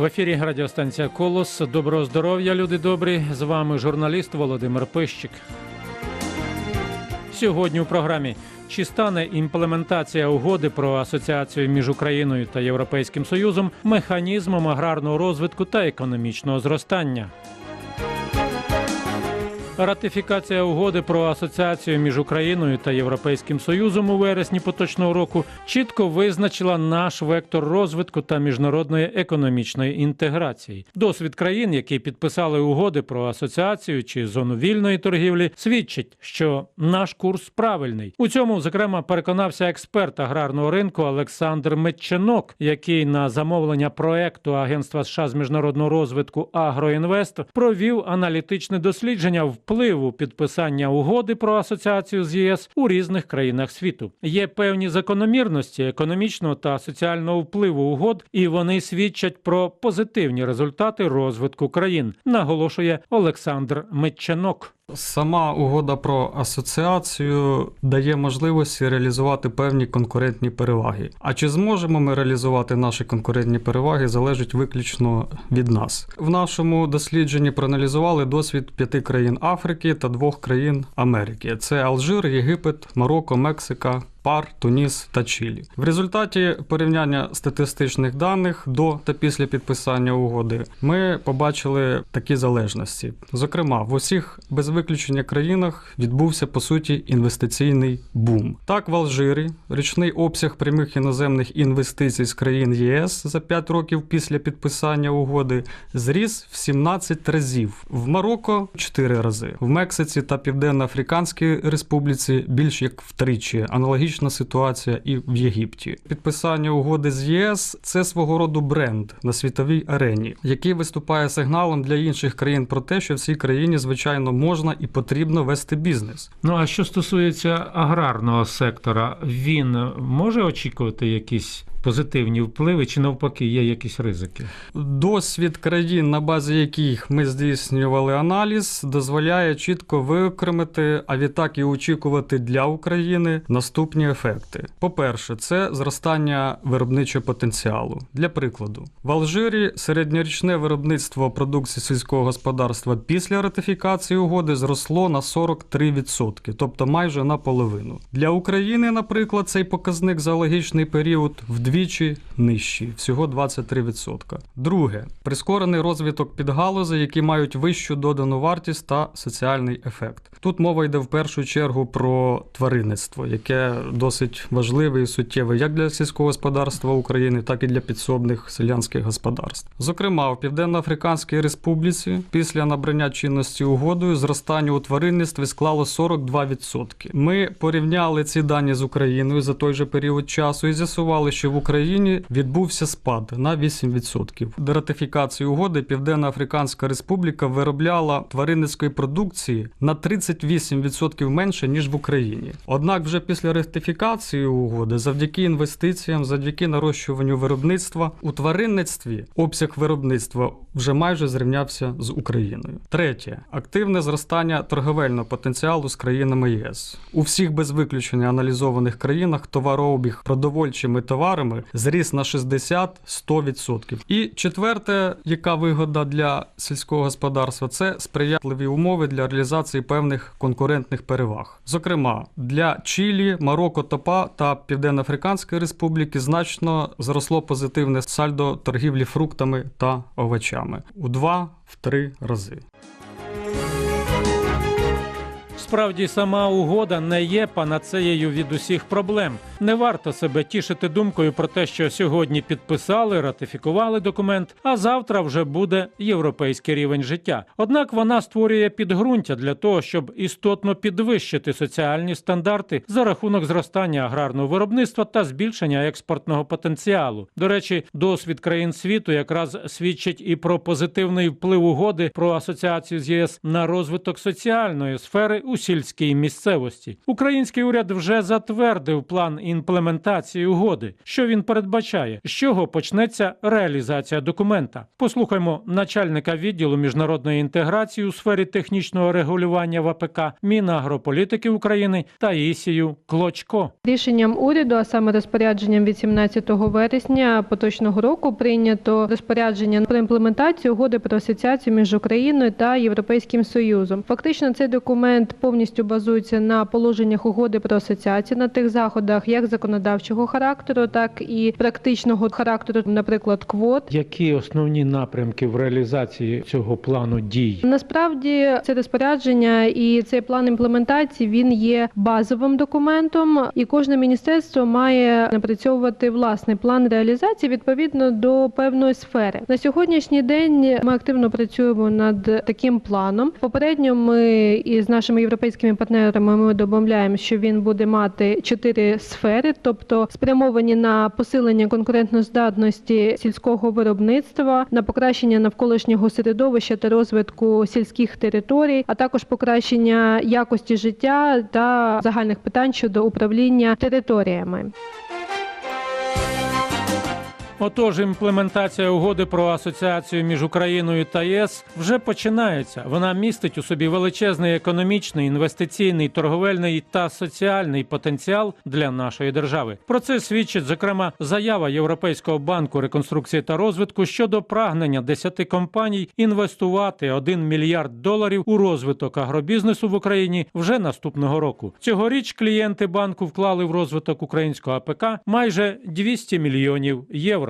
В ефірі радіостанція Колос. Доброго здоров'я, люди добрі. З вами журналіст Володимир Пищик. Сьогодні у програмі чи стане імплементація угоди про асоціацію між Україною та Європейським Союзом механізмом аграрного розвитку та економічного зростання? Ратифікація угоди про асоціацію між Україною та Європейським Союзом у вересні поточного року чітко визначила наш вектор розвитку та міжнародної економічної інтеграції. Досвід країн, які підписали угоди про асоціацію чи зону вільної торгівлі, свідчить, що наш курс правильний. У цьому зокрема переконався експерт аграрного ринку Олександр Метченок, який на замовлення проекту Агентства США з міжнародного розвитку Агроінвест провів аналітичне дослідження впливу підписання угоди про асоціацію з ЄС у різних країнах світу. Є певні закономірності економічного та соціального впливу угод, і вони свідчать про позитивні результати розвитку країн, наголошує Олександр Метчанок. Сама угода про асоціацію дає можливості реалізувати певні конкурентні переваги. А чи зможемо ми реалізувати наші конкурентні переваги, залежить виключно від нас. В нашому дослідженні проаналізували досвід п'яти країн Африки та двох країн Америки: це Алжир, Єгипет, Марокко, Мексика. Пар, Туніс та Чилі. В результаті порівняння статистичних даних до та після підписання угоди ми побачили такі залежності. Зокрема, в усіх без виключення країнах відбувся по суті інвестиційний бум. Так, в Алжирі річний обсяг прямих іноземних інвестицій з країн ЄС за 5 років після підписання угоди зріс в 17 разів, в Марокко 4 рази, в Мексиці та Південно-Африканській Республіці більш як втричі. Аналогічно аналогічна ситуація і в Єгипті. Підписання угоди з ЄС це свого роду бренд на світовій арені, який виступає сигналом для інших країн про те, що в цій країні звичайно можна і потрібно вести бізнес. Ну а що стосується аграрного сектора, він може очікувати якісь позитивні впливи, чи навпаки є якісь ризики? Досвід країн, на базі яких ми здійснювали аналіз, дозволяє чітко виокремити, а відтак і очікувати для України наступні ефекти. По-перше, це зростання виробничого потенціалу. Для прикладу, в Алжирі середньорічне виробництво продукції сільського господарства після ратифікації угоди зросло на 43%, тобто майже наполовину. Для України, наприклад, цей показник за логічний період вдвічі нижчий, всього 23%. Друге, прискорений розвиток підгалузей, які мають вищу додану вартість та соціальний ефект. Тут мова йде в першу чергу про тваринництво, яке досить важливе і суттєве як для сільського господарства України, так і для підсобних селянських господарств. Зокрема, в Південно-Африканській Республіці після набрання чинності угодою зростання у тваринництві склало 42%. Ми порівняли ці дані з Україною за той же період часу і з'ясували, що в Україні відбувся спад на 8%. До ратифікації угоди Південно-Африканська Республіка виробляла тваринницької продукції на 38% менше ніж в Україні. Однак, вже після ратифікації угоди, завдяки інвестиціям, завдяки нарощуванню виробництва у тваринництві обсяг виробництва вже майже зрівнявся з Україною. Третє активне зростання торговельного потенціалу з країнами ЄС у всіх без виключення аналізованих країнах товарообіг продовольчими товарами зріс на 60-100%. І четверте, яка вигода для сільського господарства, це сприятливі умови для реалізації певних конкурентних переваг. Зокрема, для Чилі, Марокко, Топа та Південно-Африканської Республіки значно зросло позитивне сальдо торгівлі фруктами та овочами у 2-3 рази. Справді, сама угода не є панацеєю від усіх проблем. Не варто себе тішити думкою про те, що сьогодні підписали, ратифікували документ, а завтра вже буде європейський рівень життя. Однак вона створює підґрунтя для того, щоб істотно підвищити соціальні стандарти за рахунок зростання аграрного виробництва та збільшення експортного потенціалу. До речі, досвід країн світу якраз свідчить і про позитивний вплив угоди про асоціацію з ЄС на розвиток соціальної сфери у сільській місцевості. Український уряд вже затвердив план імплементації угоди. Що він передбачає? З чого почнеться реалізація документа? Послухаймо начальника відділу міжнародної інтеграції у сфері технічного регулювання в АПК Мінагрополітики України Таїсію Клочко. Рішенням уряду, а саме розпорядженням від 17 вересня поточного року, прийнято розпорядження про імплементацію угоди про асоціацію між Україною та Європейським Союзом. Фактично, цей документ повністю базується на положеннях угоди про асоціацію на тих заходах, як законодавчого характеру, так і практичного характеру, наприклад, квот. Які основні напрямки в реалізації цього плану дій? Насправді це розпорядження і цей план імплементації він є базовим документом, і кожне міністерство має напрацьовувати власний план реалізації відповідно до певної сфери. На сьогоднішній день ми активно працюємо над таким планом. Попередньо ми із нашими європейськими партнерами ми домовляємо, що він буде мати чотири сфери, тобто спрямовані на посилення конкурентноздатності сільського виробництва, на покращення навколишнього середовища та розвитку сільських територій, а також покращення якості життя та загальних питань щодо управління територіями. Отож, імплементація угоди про асоціацію між Україною та ЄС вже починається. Вона містить у собі величезний економічний, інвестиційний, торговельний та соціальний потенціал для нашої держави. Про це свідчить зокрема заява Європейського банку реконструкції та розвитку щодо прагнення 10 компаній інвестувати 1 мільярд доларів у розвиток агробізнесу в Україні вже наступного року. Цьогоріч клієнти банку вклали в розвиток українського АПК майже 200 мільйонів євро.